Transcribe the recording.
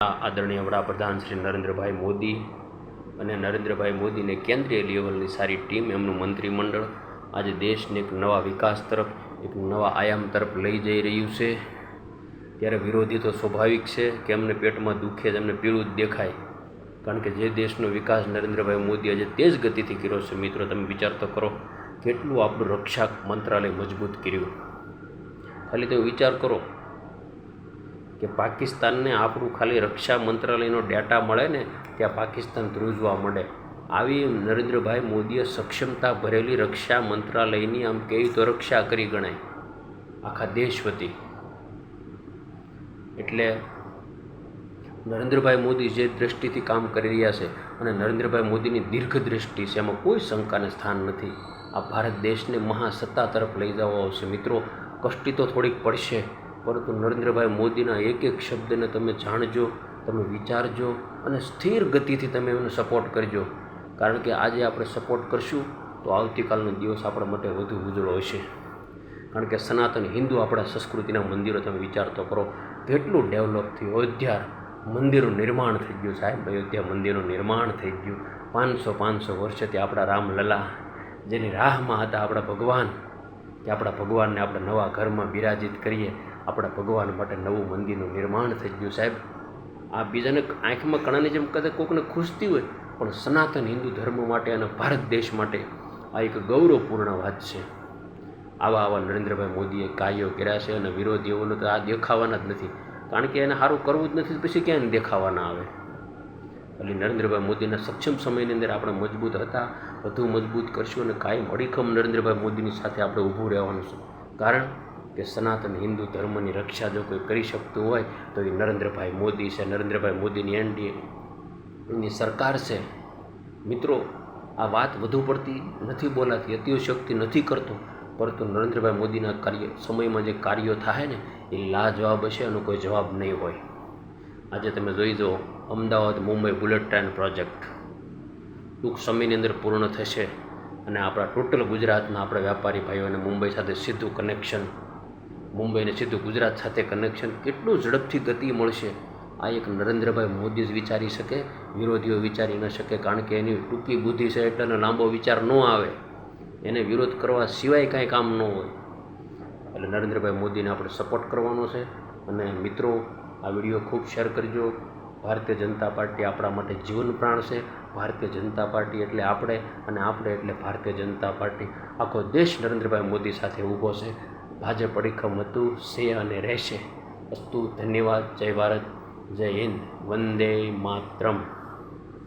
આદરણીય વડાપ્રધાન શ્રી નરેન્દ્રભાઈ મોદી અને નરેન્દ્રભાઈ મોદીને કેન્દ્રીય લેવલની સારી ટીમ, એમનું મંત્રીમંડળ આજે દેશને એક નવા વિકાસ તરફ, એક નવા આયામ તરફ લઈ જઈ રહ્યું છે. ત્યારે વિરોધી તો સ્વાભાવિક છે કે એમને પેટમાં દુખે જ, એમને પીળું જ દેખાય. કારણ કે જે દેશનો વિકાસ નરેન્દ્રભાઈ મોદી આજે તેજ ગતિથી કર્યો છે. મિત્રો, તમે વિચાર તો કરો, કેટલું આપણું રક્ષા મંત્રાલય મજબૂત કર્યું. ખાલી તમે વિચાર કરો કે પાકિસ્તાનને આપણું ખાલી રક્ષા મંત્રાલયનો ડેટા મળે ને ત્યાં પાકિસ્તાન ધ્રુજવા મળે આવી નરેન્દ્રભાઈ મોદીએ સક્ષમતા ભરેલી રક્ષા મંત્રાલયની આમ કેવી તો રક્ષા કરી ગણાય. આખા દેશ વતી. એટલે નરેન્દ્રભાઈ મોદી જે દ્રષ્ટિથી કામ કરી રહ્યા છે અને નરેન્દ્રભાઈ મોદીની દીર્ઘ દ્રષ્ટિ છે, એમાં કોઈ શંકાને સ્થાન નથી. આ ભારત દેશને મહાસત્તા તરફ લઈ જવા આવશે. મિત્રો, કષ્ટી તો થોડીક પડશે. પરંતુ નરેન્દ્રભાઈ મોદીના એક એક શબ્દને તમે જાણજો, તમે વિચારજો અને સ્થિર ગતિથી તમે એમને સપોર્ટ કરજો. કારણ કે આજે આપણે સપોર્ટ કરશું તો આવતીકાલનો દિવસ આપણા માટે વધુ ઉજળો હશે. કારણ કે સનાતન હિન્દુ આપણા સંસ્કૃતિના મંદિરો તમે વિચાર તો કરો, કેટલું ડેવલપ થયું. અયોધ્યા મંદિરનું નિર્માણ થઈ ગયું સાહેબ. અયોધ્યા મંદિરનું નિર્માણ થઈ ગયું. પાંચસો પાંચસો વર્ષથી આપણા રામલલા, જેની રાહમાં હતા આપણા ભગવાન કે આપણા ભગવાનને આપણે નવા ઘરમાં બિરાજિત કરીએ, આપણા ભગવાન માટે નવું મંદિરનું નિર્માણ થઈ ગયું સાહેબ. આ બીજાને આંખમાં કણાની જેમ કદાચ કોકને ખુશતી હોય, પણ સનાતન હિન્દુ ધર્મ માટે અને ભારત દેશ માટે આ એક ગૌરવપૂર્ણ વાત છે. આવા આવા નરેન્દ્રભાઈ મોદીએ કાર્યો કર્યા છે અને વિરોધીઓને તો આ દેખાવાના જ નથી. કારણ કે એને સારું કરવું જ નથી પછી ક્યાંય દેખાવાના આવે? એટલે નરેન્દ્રભાઈ મોદીના સક્ષમ સમયની અંદર આપણે મજબૂત હતા, વધુ મજબૂત કરશું અને કાયમ અડીખમ નરેન્દ્રભાઈ મોદીની સાથે આપણે ઊભું રહેવાનું છે. કારણ કે સનાતન હિન્દુ ધર્મની રક્ષા જો કોઈ કરી શકતું હોય, તો એ નરેન્દ્રભાઈ મોદી છે, નરેન્દ્રભાઈ મોદીની એનડીએ એની સરકાર છે. મિત્રો, આ વાત વધુ પડતી નથી બોલાતી અતિશક્તિ નથી કરતો, પરંતુ નરેન્દ્રભાઈ મોદીના કાર્ય, સમયમાં જે કાર્યો થાય ને, એ લાજવાબ હશે એનો કોઈ જવાબ નહીં હોય. આજે તમે જોઈ જુઓ Ahmedabad, Mumbai bullet train project. ટૂંક સમયની અંદર પૂર્ણ થશે અને આપણા ટોટલ ગુજરાતના આપણા વ્યાપારી ભાઈઓને મુંબઈ સાથે સીધું કનેક્શન મુંબઈને સીધું ગુજરાત સાથે કનેક્શન કેટલું ઝડપથી ગતિ મળશે, આ એક નરેન્દ્રભાઈ મોદી જ વિચારી શકે, વિરોધીઓ વિચારી ન શકે, કારણ કે એની ટૂંકી બુદ્ધિ છે એટલે લાંબો વિચાર ન આવે. એને વિરોધ કરવા સિવાય કાંઈ કામ ન હોય. એટલે નરેન્દ્રભાઈ મોદીને આપણે સપોર્ટ કરવાનો છે અને મિત્રો, આ વીડિયો ખૂબ શેર કરજો. ભારતીય જનતા પાર્ટી આપણા માટે જીવન પ્રાણ છે. ભારતીય જનતા પાર્ટી એટલે આપણે અને આપણે એટલે ભારતીય જનતા પાર્ટી. આખો દેશ નરેન્દ્રભાઈ મોદી સાથે ઊભો છે. ભાજપ અડીખમ હતું, છે અને રહેશે. અસ્તુ ધન્યવાદ. જય ભારત. જય હિન્દ. વંદે માતરમ.